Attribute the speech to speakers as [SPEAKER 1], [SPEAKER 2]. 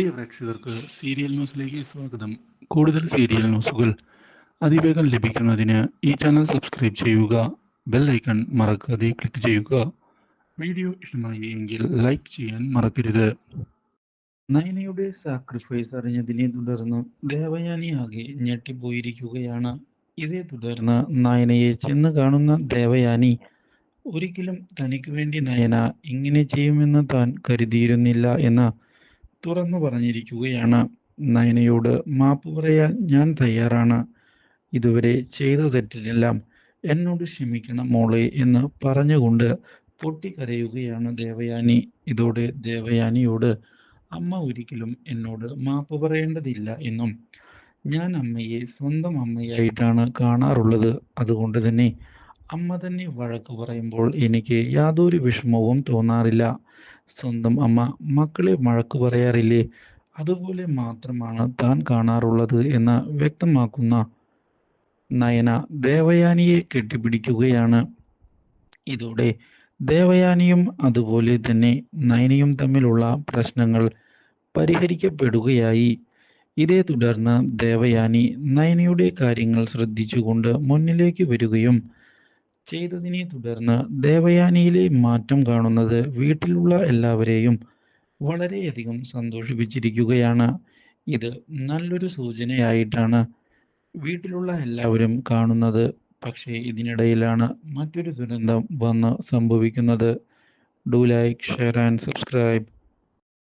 [SPEAKER 1] പ്രിയ പ്രേക്ഷകർക്ക് സീരിയൽ ന്യൂസിലേക്ക് സ്വാഗതം. കൂടുതൽ സീരിയൽ ന്യൂസുകൾ അതിവേഗം ലഭിക്കുന്നതിന് ഈ ചാനൽ സബ്സ്ക്രൈബ് ചെയ്യുക ബെൽ ഐക്കൺ മറക്കാതെ ക്ലിക്ക് ചെയ്യുക. വീഡിയോ ഇഷ്ടമായി എങ്കിൽ ലൈക്ക് ചെയ്യാൻ മറക്കരുത്. നയനയുടെ സാക്രിഫൈസ് അറിഞ്ഞതിനെ തുടർന്ന് ദേവയാനി ആകെ ഞെട്ടിപ്പോയിരിക്കുകയാണ്. ഇതേ തുടർന്ന് നയനയെ ചെന്ന് കാണുന്ന ദേവയാനി ഒരിക്കലും തനിക്ക് വേണ്ടി നയന ഇങ്ങനെ ചെയ്യുമെന്ന് താൻ കരുതിയിരുന്നില്ല എന്ന് തുറന്നു പറഞ്ഞിരിക്കുകയാണ് നയനയോട് മാപ്പ് പറയാൻ ഞാൻ തയ്യാറാണ്. ഇതുവരെ ചെയ്ത തെറ്റിനെല്ലാം എന്നോട് ക്ഷമിക്കണം മോളെ എന്ന് പറഞ്ഞുകൊണ്ട് പൊട്ടിക്കരയുകയാണ് ദേവയാനി. ഇതോടെ ദേവയാനിയോട് അമ്മ ഒരിക്കലും എന്നോട് മാപ്പ് പറയേണ്ടതില്ല എന്നും ഞാൻ അമ്മയെ സ്വന്തം അമ്മയായിട്ടാണ് കാണാറുള്ളത്. അതുകൊണ്ട് തന്നെ അമ്മ തന്നെ വഴക്ക് പറയുമ്പോൾ എനിക്ക് യാതൊരു വിഷമവും തോന്നാറില്ല. സ്വന്തം അമ്മ മക്കളെ വഴക്കു പറയാറില്ലേ? അതുപോലെ മാത്രമാണ് താൻ കാണാറുള്ളത് എന്ന് വ്യക്തമാക്കുന്ന നയന ദേവയാനിയെ കെട്ടിപ്പിടിക്കുകയാണ്. ഇതോടെ ദേവയാനിയും അതുപോലെ തന്നെ നയനയും തമ്മിലുള്ള പ്രശ്നങ്ങൾ പരിഹരിക്കപ്പെടുകയായി. ഇതേ തുടർന്ന് ദേവയാനി നയനയുടെ കാര്യങ്ങൾ ശ്രദ്ധിച്ചുകൊണ്ട് മുന്നിലേക്ക് വരികയും ചെയ്തതിനെ തുടർന്ന് ദേവയാനിയിലെ മാറ്റം കാണുന്നത് വീട്ടിലുള്ള എല്ലാവരെയും വളരെയധികം സന്തോഷിപ്പിച്ചിരിക്കുകയാണ്. ഇത് നല്ലൊരു സൂചനയായിട്ടാണ് വീട്ടിലുള്ള എല്ലാവരും കാണുന്നത്. പക്ഷേ ഇതിനിടയിലാണ് മറ്റൊരു ദുരന്തം വന്ന് സംഭവിക്കുന്നത്. Do like share and subscribe